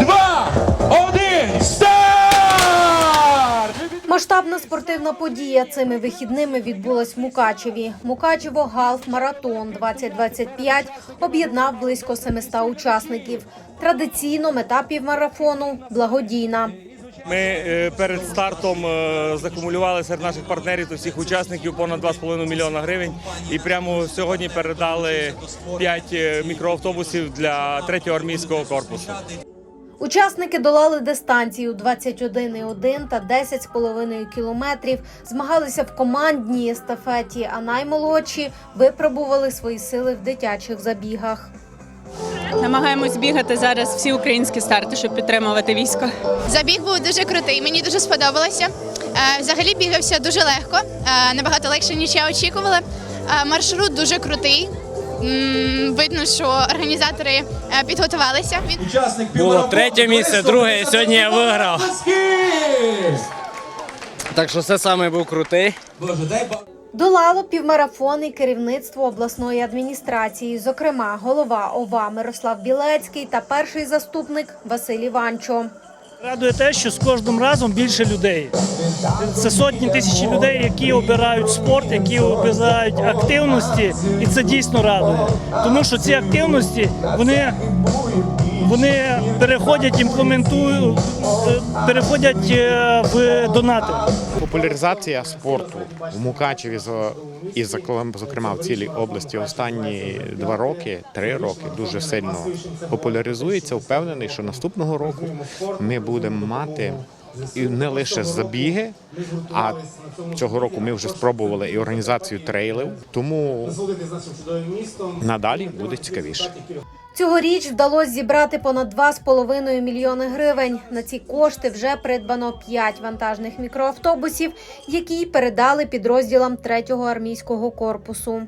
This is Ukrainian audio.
два, один, старт! Масштабна спортивна подія цими вихідними відбулась в Мукачеві. Мукачево Галф Маратон 2025 об'єднав близько 700 учасників. Традиційно мета півмарафону благодійна. Ми е, перед стартом е, закумулювали серед наших партнерів та всіх учасників понад 2,5 мільйона гривень. І прямо сьогодні передали 5 мікроавтобусів для 3-го армійського корпусу. Учасники долали дистанцію 21,1 та 10,5 кілометрів, змагалися в командній естафеті, а наймолодші випробували свої сили в дитячих забігах. Намагаємось бігати зараз всі українські старти, щоб підтримувати військо. Забіг був дуже крутий, мені дуже сподобалося. Е, Взагалі бігався дуже легко, е, набагато легше, ніж я очікувала. Е, Маршрут дуже крутий. Видно, що організатори підготувалися. Він Учасник Було третє місце, друге, і сьогодні я виграв. Так що це саме був крутий. Боже, дай Долало півмарафон і керівництво обласної адміністрації, зокрема голова ОВА Мирослав Білецький та перший заступник Василь Іванчо. Радує те, що з кожним разом більше людей. Це сотні тисячі людей, які обирають спорт, які обирають активності, і це дійсно радує. Тому що ці активності вони, вони переходять, імплементують, коментують, переходять е, в донати. Популяризація спорту в Мукачеві і зокрем- зокрема в цілій області останні два роки, три роки дуже сильно популяризується. Впевнений, що наступного року ми будемо мати. І не лише забіги, а цього року ми вже спробували і організацію трейлів. Тому надалі буде цікавіше. Цьогоріч вдалося зібрати понад 2,5 мільйони гривень. На ці кошти вже придбано 5 вантажних мікроавтобусів, які передали підрозділам 3-го армійського корпусу.